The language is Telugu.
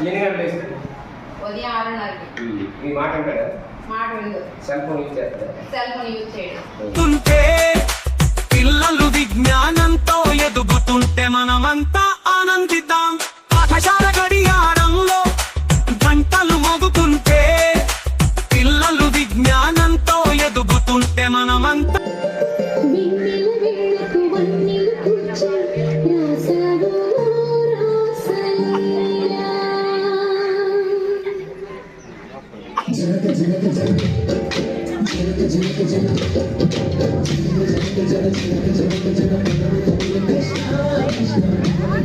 ఎన్ని గంటలు వేస్తారు ఉదయం ఆరున్నరకి. ఈ మాట ఉంటాడు మాట విందు. సెల్ ఫోన్ యూజ్ చేస్తారు సెల్ ఫోన్ యూజ్ చేయడం. ఉంటే పిల్లలు విజ్ఞానంతో ఎదుగుతుంటే మనమంతా ఆనందిద్దాం. పాఠశాల గడియారంలో గంటలు మోగుతుంటే పిల్లలు విజ్ఞానంతో ఎదుగుతుంటే మనమంతా వెన్నెల వేళకు వన్నెలు కూర్చి. ঝিলকে ঝিলকে ঝিলকে ঝিলকে ঝিলকে ঝিলকে ঝিলকে ঝিলকে ঝিলকে ঝিলকে ঝিলকে ঝিলকে ঝিলকে ঝিলকে ঝিলকে ঝিলকে